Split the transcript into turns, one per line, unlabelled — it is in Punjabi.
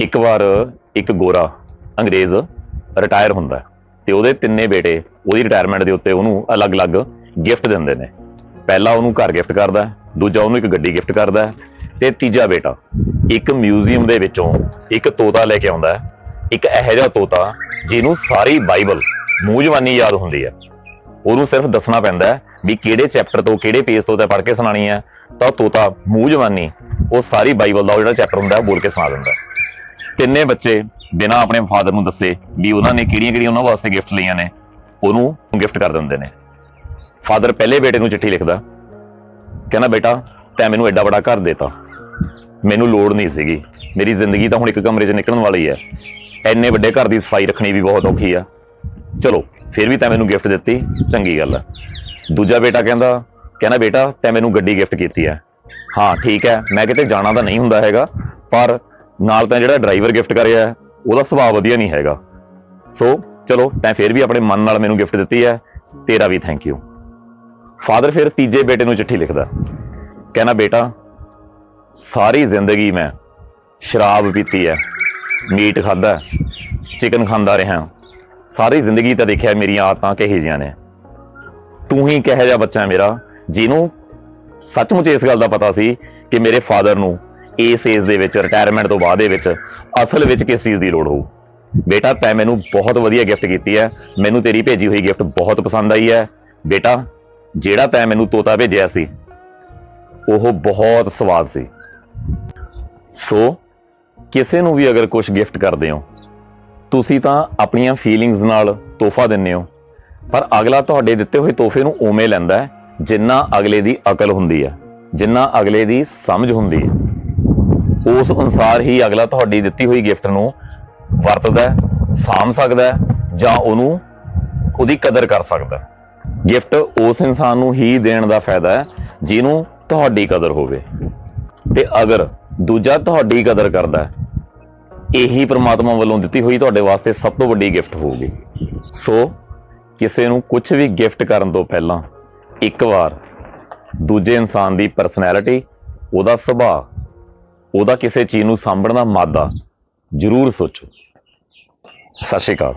ਇੱਕ ਵਾਰ ਇੱਕ ਗੋਰਾ ਅੰਗਰੇਜ਼ ਰਿਟਾਇਰ ਹੁੰਦਾ ਹੈ ਤੇ ਉਹਦੇ ਤਿੰਨੇ ਬੇਟੇ ਉਹਦੀ ਰਿਟਾਇਰਮੈਂਟ ਦੇ ਉੱਤੇ ਉਹਨੂੰ ਅਲੱਗ-ਅਲੱਗ ਗਿਫਟ ਦਿੰਦੇ ਨੇ। ਪਹਿਲਾ ਉਹਨੂੰ ਘਰ ਗਿਫਟ ਕਰਦਾ ਦੂਜਾ ਉਹਨੂੰ ਇੱਕ ਗੱਡੀ ਗਿਫਟ ਕਰਦਾ ਹੈ, ਤੇ ਤੀਜਾ ਬੇਟਾ ਇੱਕ ਮਿਊਜ਼ੀਅਮ ਦੇ ਵਿੱਚੋਂ ਇੱਕ ਤੋਤਾ ਲੈ ਕੇ ਆਉਂਦਾ ਇੱਕ ਇਹੋ ਜਿਹਾ ਤੋਤਾ ਜਿਹਨੂੰ ਸਾਰੀ ਬਾਈਬਲ ਮੂੰਹ ਜ਼ਬਾਨੀ ਯਾਦ ਹੁੰਦੀ ਹੈ। ਉਹਨੂੰ ਸਿਰਫ ਦੱਸਣਾ ਪੈਂਦਾ ਵੀ ਕਿਹੜੇ ਚੈਪਟਰ ਤੋਂ ਕਿਹੜੇ ਪੇਜ ਤੋਂ ਤੇ ਪੜ੍ਹ ਕੇ ਸੁਣਾਣੀ ਹੈ ਤਾਂ ਉਹ ਤੋਤਾ ਮੂੰਹ ਜ਼ਬਾਨੀ ਉਹ ਸਾਰੀ ਬਾਈਬਲ ਦਾ ਉਹ ਜਿਹੜਾ ਚੈਪਟਰ ਹੁੰਦਾ ਉਹ ਬੋਲ ਕੇ ਸੁਣਾ ਦਿੰਦਾ ਤਿੰਨੇ ਬੱਚੇ ਬਿਨਾਂ ਆਪਣੇ ਫਾਦਰ ਨੂੰ ਦੱਸੇ ਵੀ ਉਹਨਾਂ ਨੇ ਕਿਹੜੀਆਂ ਕਿਹੜੀਆਂ ਉਹਨਾਂ ਵਾਸਤੇ ਗਿਫਟ ਲਈਆਂ ਨੇ, ਉਹਨੂੰ ਗਿਫਟ ਕਰ ਦਿੰਦੇ ਨੇ। ਫਾਦਰ ਪਹਿਲੇ ਬੇਟੇ ਨੂੰ ਚਿੱਠੀ ਲਿਖਦਾ, ਕਹਿੰਦਾ, ਬੇਟਾ, ਤੈਂ ਮੈਨੂੰ ਐਡਾ ਵੱਡਾ ਘਰ ਦੇਤਾ। ਮੈਨੂੰ ਲੋੜ ਨਹੀਂ ਸੀਗੀ। ਮੇਰੀ ਜ਼ਿੰਦਗੀ ਤਾਂ ਹੁਣ ਇੱਕ ਕਮਰੇ 'ਚ ਨਿਕਲਣ ਵਾਲੀ ਹੈ। ਐਨੇ ਵੱਡੇ ਘਰ ਦੀ ਸਫ਼ਾਈ ਰੱਖਣੀ ਵੀ ਬਹੁਤ ਔਖੀ ਆ। ਚਲੋ, ਫਿਰ ਵੀ ਤੈਂ ਮੈਨੂੰ ਗਿਫਟ ਦਿੱਤੀ, ਚੰਗੀ ਗੱਲ ਹੈ ਦੂਜਾ ਬੇਟਾ ਕਹਿੰਦਾ ਕਹਿੰਦਾ, ਬੇਟਾ, ਤੈਂ ਮੈਨੂੰ ਗੱਡੀ ਗਿਫਟ ਕੀਤੀ ਹੈ। ਹਾਂ, ਠੀਕ ਹੈ, ਮੈਂ ਕਿਤੇ ਜਾਣਾ ਤਾਂ ਨਹੀਂ ਹੁੰਦਾ ਹੈਗਾ, ਪਰ ਨਾਲ ਤਾਂ ਜਿਹੜਾ ਡਰਾਈਵਰ ਗਿਫਟ ਕਰ ਰਿਹਾ ਉਹਦਾ ਸੁਭਾਅ ਵਧੀਆ ਨਹੀਂ ਹੈਗਾ। ਸੋ ਚਲੋ ਤੈਂ ਫਿਰ ਵੀ ਆਪਣੇ ਮਨ ਨਾਲ ਮੈਨੂੰ ਗਿਫਟ ਦਿੱਤੀ ਹੈ, ਤੇਰਾ ਵੀ ਥੈਂਕ ਯੂ ਫਾਦਰ ਫਿਰ ਤੀਜੇ ਬੇਟੇ ਨੂੰ ਚਿੱਠੀ ਲਿਖਦਾ ਕਹਿੰਦਾ, ਬੇਟਾ, ਸਾਰੀ ਜ਼ਿੰਦਗੀ ਮੈਂ ਸ਼ਰਾਬ ਪੀਤੀ ਹੈ, ਮੀਟ ਖਾਦਾ ਚਿਕਨ ਖਾਂਦਾ ਰਿਹਾ ਸਾਰੀ ਜ਼ਿੰਦਗੀ ਤਾਂ ਦੇਖਿਆ ਮੇਰੀਆਂ ਆਦਤਾਂ ਕਿਹੋ ਜਿਹੀਆਂ ਨੇ। ਤੂੰ ਹੀ ਕਿਹੋ ਜਿਹਾ ਬੱਚਾ ਮੇਰਾ, ਜਿਹਨੂੰ ਸੱਚਮੁੱਚ ਇਸ ਗੱਲ ਦਾ ਪਤਾ ਸੀ ਕਿ ਮੇਰੇ ਫਾਦਰ ਨੂੰ ਇਸ ਏਜ ਦੇ ਵਿੱਚ ਰਿਟਾਇਰਮੈਂਟ ਤੋਂ ਬਾਅਦ ਦੇ ਵਿੱਚ ਅਸਲ ਵਿੱਚ ਕਿਸ ਚੀਜ਼ ਦੀ ਲੋੜ ਹੋਊ? ਬੇਟਾ, ਤੈਂ ਮੈਨੂੰ ਬਹੁਤ ਵਧੀਆ ਗਿਫਟ ਕੀਤੀ ਹੈ। ਮੈਨੂੰ ਤੇਰੀ ਭੇਜੀ ਹੋਈ ਗਿਫਟ ਬਹੁਤ ਪਸੰਦ ਆਈ ਹੈ। ਬੇਟਾ, ਜਿਹੜਾ ਤੈਂ ਮੈਨੂੰ ਤੋਤਾ ਭੇਜਿਆ ਸੀ, ਉਹ ਬਹੁਤ ਸਵਾਦ ਸੀ। ਸੋ, ਕਿਸੇ ਨੂੰ ਵੀ ਅਗਰ ਕੁਝ ਗਿਫਟ ਕਰਦੇ ਹੋ, ਤੁਸੀਂ ਤਾਂ ਆਪਣੀਆਂ ਫੀਲਿੰਗਸ ਨਾਲ ਤੋਹਫਾ ਦਿੰਦੇ ਹੋ। ਪਰ ਅਗਲਾ ਤੁਹਾਡੇ ਦਿੱਤੇ ਹੋਏ ਤੋਹਫੇ ਨੂੰ ਉਵੇਂ ਲੈਂਦਾ ਹੈ, ਜਿੰਨਾ ਅਗਲੇ ਦੀ ਅਕਲ ਹੁੰਦੀ ਹੈ, ਜਿੰਨਾ ਅਗਲੇ ਦੀ ਸਮਝ ਹੁੰਦੀ ਹੈ। ਉਸ ਅਨੁਸਾਰ ਹੀ ਅਗਲਾ ਤੁਹਾਡੀ ਦਿੱਤੀ ਹੋਈ ਗਿਫਟ ਨੂੰ ਵਰਤਦਾ ਹੈ, ਸਾਂਭ ਸਕਦਾ ਜਾਂ ਉਹਨੂੰ ਉਹਦੀ ਕਦਰ ਕਰ ਸਕਦਾ ਗਿਫਟ ਉਸ ਇਨਸਾਨ ਨੂੰ ਹੀ ਦੇਣ ਦਾ ਫਾਇਦਾ ਹੈ ਜਿਹਨੂੰ ਤੁਹਾਡੀ ਕਦਰ ਹੋਵੇ। ਤੇ ਅਗਰ ਦੂਜਾ ਤੁਹਾਡੀ ਕਦਰ ਕਰਦਾ ਹੈ ਇਹੀ ਪ੍ਰਮਾਤਮਾ ਵੱਲੋਂ ਦਿੱਤੀ ਹੋਈ ਤੁਹਾਡੇ ਵਾਸਤੇ ਸਭ ਤੋਂ ਵੱਡੀ ਗਿਫਟ ਹੋਊਗੀ। ਸੋ ਕਿਸੇ ਨੂੰ ਕੁਝ ਵੀ ਗਿਫਟ ਕਰਨ ਤੋਂ ਪਹਿਲਾਂ ਇੱਕ ਵਾਰ ਦੂਜੇ ਇਨਸਾਨ ਦੀ ਪਰਸਨੈਲਿਟੀ ਉਹਦਾ ਸੁਭਾਅ ਉਹਦਾ ਕਿਸੇ ਚੀਜ਼ ਨੂੰ ਸਾਂਭਣ ਦਾ ਮਾਦਾ ਜ਼ਰੂਰ ਸੋਚੋ। ਸਤਿ ਸ਼੍ਰੀ ਅਕਾਲ।